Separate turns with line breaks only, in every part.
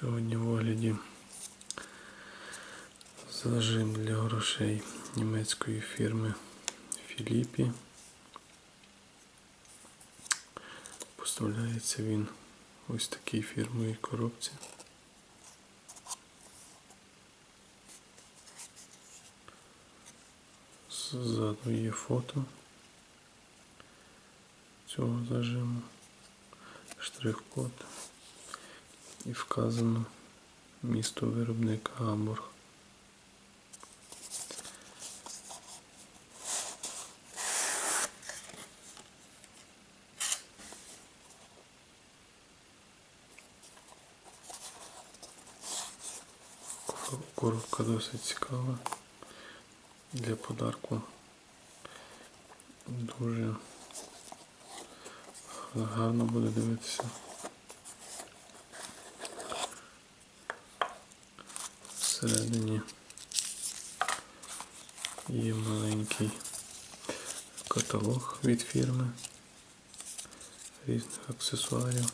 Сьогодні в огляді зажим для грошей німецької фірми Філіпі. Поставляється він ось такій фірмовій коробці. Ззаду є фото цього зажиму, штрих-код і вказано місто виробника Гамбург. Коробка досить цікава для подарку. Дуже гарно буде дивитися. Всередині є маленький каталог від фірми різних аксесуарів.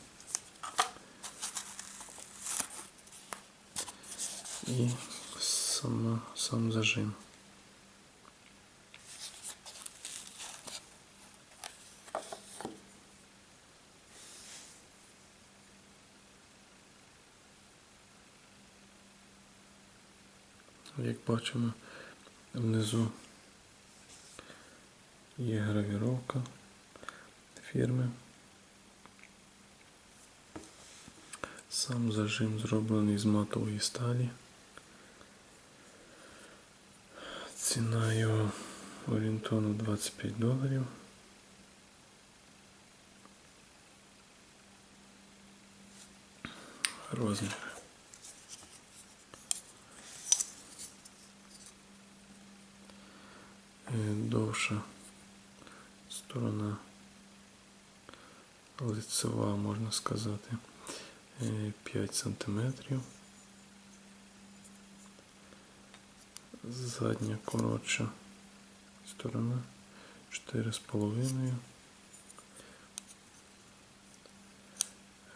І сама, сам зажим. Як бачимо, внизу є гравіровка фірми. Сам зажим зроблений з матової сталі. Ціна його орієнтовно 25 доларів. Розмір. Довша сторона лицева, можна сказати, е, 5 сантиметрів. Задня коротша сторона 4,5.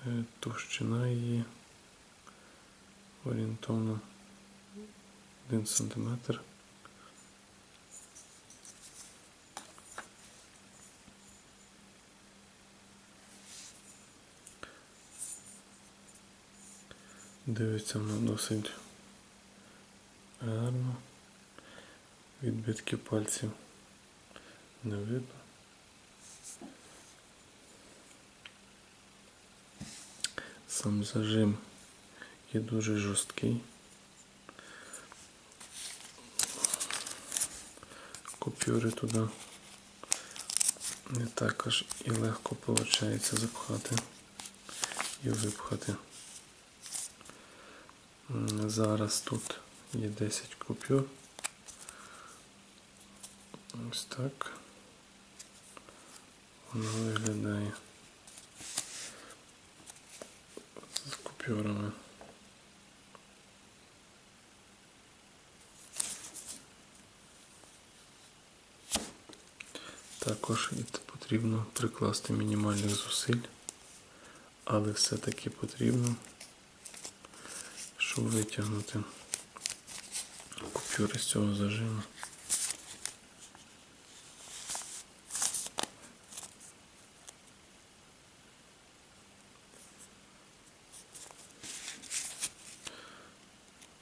Е, Товщина її орієнтовно 1 сантиметр. Дивиться вона досить гарно. Відбитки пальців не видно. Сам зажим є дуже жорсткий. Купюри туди не так аж і легко виходить запхати і випхати. Зараз тут є 10 купюр. Ось так. Воно виглядає з купюрами. Також потрібно прикласти мінімальних зусиль, але все-таки потрібно, щоб витягнути купюри з цього зажиму.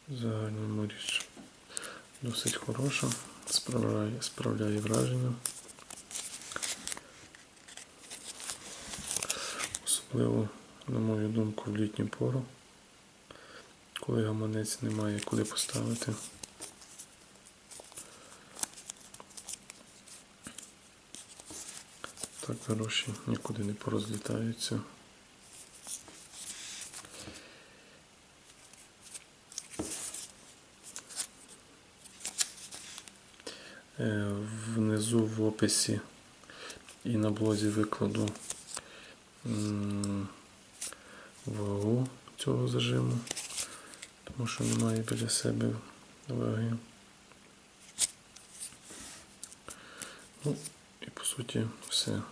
Загальному річ досить хороша, справляє, справляє враження. Особливо, на мою думку, в літню пору, коли гаманець немає куди поставити. Так гроші нікуди не порозлітаються. Е, Внизу в описі і на блозі викладу вагу цього зажиму, тому що немає біля себе ваги. Ну і по суті все.